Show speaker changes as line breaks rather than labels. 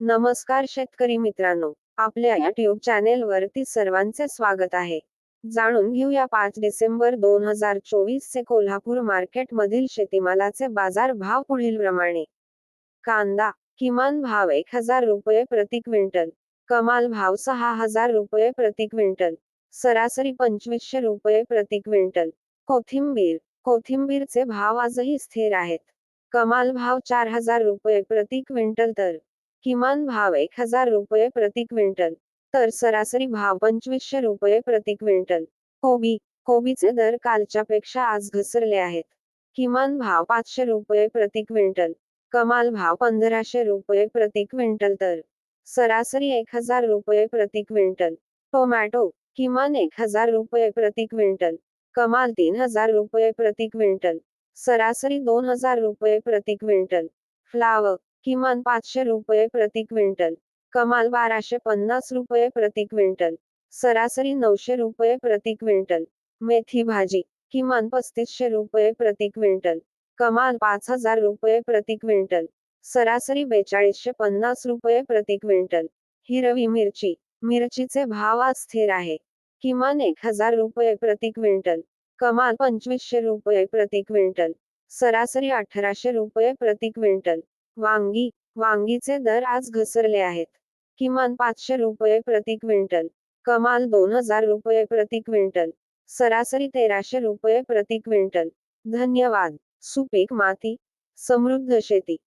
नमस्कार शेतकरी मित्रांनो आपल्या युट्यूब चॅनेल वरती सर्वांचे स्वागत आहे. जाणून घेऊया पाच डिसेंबर दोन हजार चोवीस चे कोल्हापूर मार्केट मधील शेतीमालाचे बाजार भाव पुढील प्रमाणे. कांदा किमान भाव एक हजार रुपये प्रति क्विंटल कमाल भाव सहा हजार रुपये प्रति क्विंटल सरासरी पंचवीसशे रुपये प्रति क्विंटल. कोथिंबीर कोथिंबीरचे भाव आजही स्थिर आहेत. कमाल भाव चार हजार रुपये प्रति क्विंटल तर किमान भाव एक हजार रुपये प्रति क्विंटल. तर सरासरी भाव पंचवीसशे रुपये प्रति क्विंटल. कोबी कोबीचे दर कालच्या पेक्षा आज घसरले आहेत. किमान भाव पाचशे रुपये प्रति क्विंटल. कमाल भाव पंधराशे रुपये प्रति क्विंटल तर. सरासरी एक हजार रुपये प्रति क्विंटल. टोमॅटो किमान एक हजार रुपये प्रति क्विंटल. कमाल तीन हजार रुपये प्रति क्विंटल. सरासरी दोन हजार रुपये प्रति क्विंटल. फ्लावर किमान पाचशे रुपये प्रति क्विंटल. कमाल बाराशे पन्नास रुपये प्रति क्विंटल. सरासरी नऊशे रुपये प्रति क्विंटल. मेथी भाजी किमान पस्तीसशे रुपये प्रति क्विंटल. कमाल पाच हजार रुपये प्रति क्विंटल. सरासरी बेचाळीसशे पन्नास रुपये प्रति क्विंटल. हिरवी मिरची मिरचीचे भाव आज स्थिर आहे. किमान एक हजार रुपये प्रति क्विंटल. कमाल पंचवीसशे रुपये प्रति क्विंटल. सरासरी अठराशे रुपये प्रति क्विंटल. वांगी वांगीचे दर आज घसरले आहेत. किमान पाचशे रुपये प्रति क्विंटल. कमाल दोन हजार रुपये प्रति क्विंटल. सरासरी तेराशे रुपये प्रति क्विंटल. धन्यवाद. सुपीक माती. समृद्ध शेती.